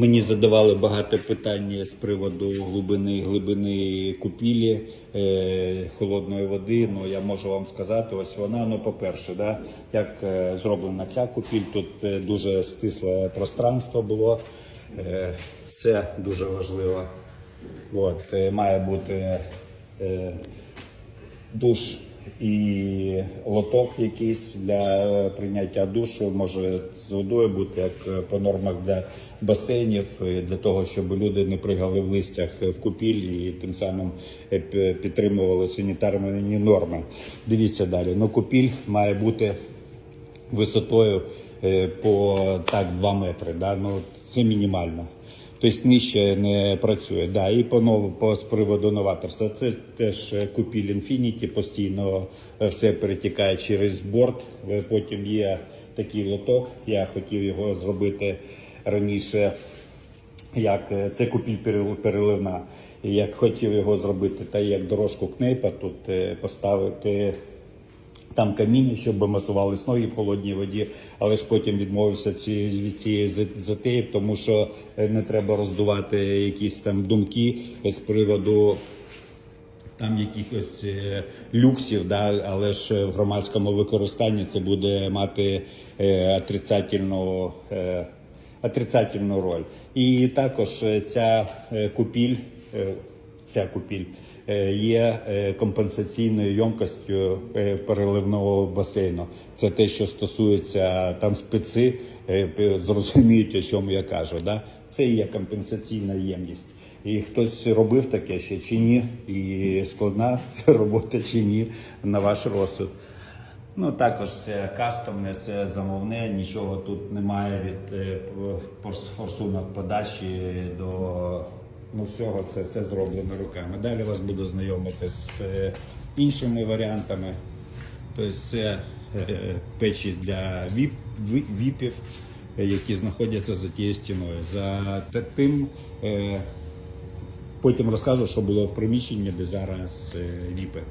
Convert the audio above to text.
Мені задавали багато питань з приводу глибини глибини купілі е, холодної води. Ну я можу вам сказати, ось вона. Ну, по-перше, да, як е, зроблена ця купіль, тут е, дуже стисле пространство було. Е, це дуже важливо. От, е, має бути е, душ і лоток якийсь для прийняття душу, може з водою бути як е, по нормах для басейнів, е, для того, щоб люди не пригали в листях в купіль і тим самим е, підтримували санітарні норми. Дивіться далі. Ну, купіль має бути висотою е, по так 2 метри. Да? Ну, це мінімально. Тобто нижче не працює. Да, і по по з приводу новаторства. Це теж е, купіль Infinity, постійно е, все перетікає через борт. Е, Потім є такий лоток. Я хотів його зробити раніше. Як це купіль переливна. Як хотів його зробити, та як дорожку кнейпа тут поставити там каміння, щоб масувались ноги в холодній воді, але ж потім відмовився ці, від цієї за- затеї, тому що е, не треба роздувати якісь там думки з приводу там якихось е, люксів, да, але ж в громадському використанні це буде мати е, отрицательну, е, отрицательну роль. І також е, ця е, купіль, е, ця купіль е, є е, компенсаційною ємкостю е, переливного басейну. Це те, що стосується там специ, зрозуміють, о чому я кажу. Да? Це є компенсаційна ємність. І хтось робив таке ще чи ні, і складна ця робота чи ні, на ваш розсуд. Ну також це кастомне, це замовне, нічого тут немає від форсунок подачі до ну, всього це все зроблено руками. Далі вас буду знайомити з е, іншими варіантами. Тобто це е, печі для віп, віпів, які знаходяться за тією стіною. За тим е, потім розкажу, що було в приміщенні, де зараз віпи.